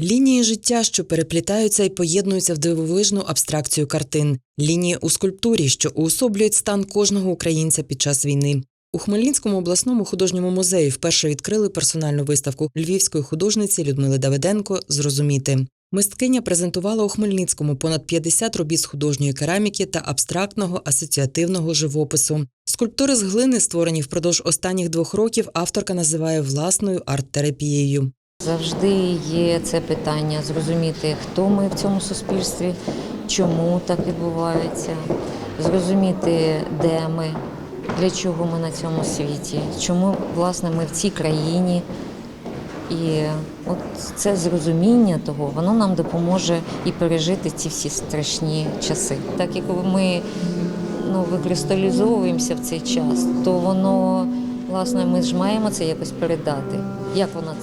Лінії життя, що переплітаються і поєднуються в дивовижну абстракцію картин, лінії у скульптурі, що уособлюють стан кожного українця під час війни. У Хмельницькому обласному художньому музеї вперше відкрили персональну виставку львівської художниці Людмили Давиденко Зрозуміти. Мисткиня презентувала у Хмельницькому понад 50 робіт з художньої кераміки та абстрактного асоціативного живопису. Скульптури з глини, створені впродовж останніх двох років, авторка називає власною арт-терапією. Завжди є це питання зрозуміти, хто ми в цьому суспільстві, чому так відбувається, зрозуміти, де ми, для чого ми на цьому світі, чому власне ми в цій країні. І от це зрозуміння того, воно нам допоможе і пережити ці всі страшні часи. Так як ми ну, викристалізовуємося в цей час, то воно, власне, ми ж маємо це якось передати. Як воно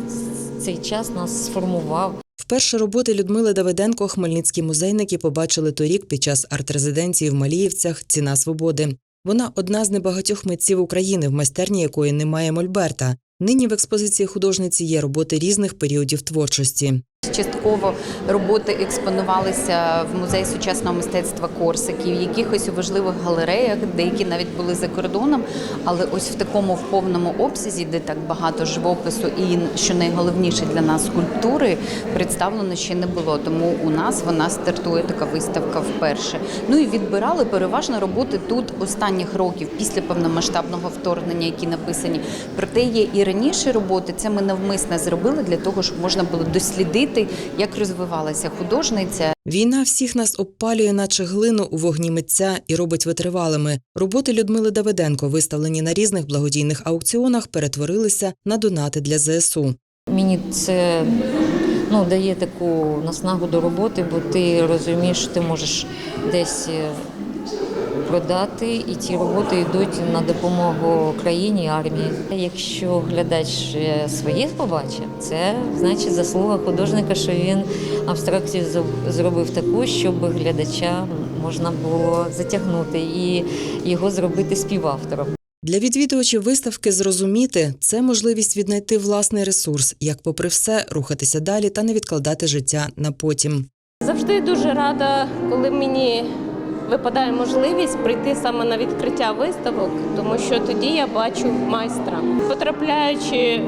цей час нас сформував. Вперше роботи Людмили Давиденко хмельницькі музейники побачили торік під час арт-резиденції в Маліївцях Ціна свободи. Вона одна з небагатьох митців України, в майстерні якої немає мольберта. Нині в експозиції художниці є роботи різних періодів творчості. Частково роботи експонувалися в музеї сучасного мистецтва Корсаків, якихось у важливих галереях, деякі навіть були за кордоном. Але ось в такому в повному обсязі, де так багато живопису, і що найголовніше для нас скульптури, представлено ще не було. Тому у нас вона стартує така виставка вперше. Ну і відбирали переважно роботи тут останніх років після повномасштабного вторгнення, які написані. Проте є і раніше роботи. Це ми навмисно зробили для того, щоб можна було дослідити, як розвивалася художниця, Війна всіх нас обпалює, наче глину у вогні митця і робить витривалими. Роботи Людмили Давиденко, виставлені на різних благодійних аукціонах, перетворилися на донати для ЗСУ. Мені це ну, дає таку наснагу до роботи, бо ти розумієш, що ти можеш десь е, продати, і ті роботи йдуть на допомогу країні, армії. Якщо глядач е, своє побачив, це значить заслуга художника, що він абстракцію зробив таку, щоб глядача можна було затягнути і його зробити співавтором. Для відвідувачів виставки зрозуміти це можливість віднайти власний ресурс, як, попри все, рухатися далі та не відкладати життя на потім. Завжди дуже рада, коли мені випадає можливість прийти саме на відкриття виставок, тому що тоді я бачу майстра. Потрапляючи е,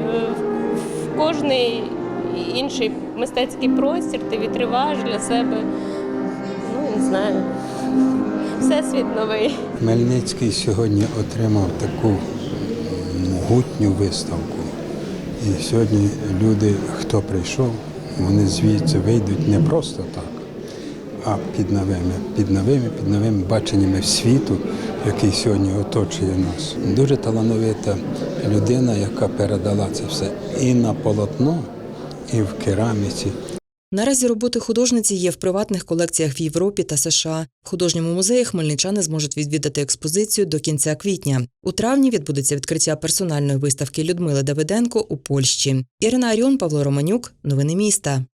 в кожний інший мистецький простір, ти відкриваєш для себе, ну не знаю, всесвіт новий. Хмельницький сьогодні отримав таку могутню виставку. І сьогодні люди, хто прийшов, вони звідси вийдуть не просто так, а під новими, під новими, під новими баченнями світу, який сьогодні оточує нас. Дуже талановита людина, яка передала це все і на полотно, і в кераміці. Наразі роботи художниці є в приватних колекціях в Європі та США. В художньому музеї хмельничани зможуть відвідати експозицію до кінця квітня. У травні відбудеться відкриття персональної виставки Людмили Давиденко у Польщі. Ірина Аріон, Павло Романюк. Новини міста.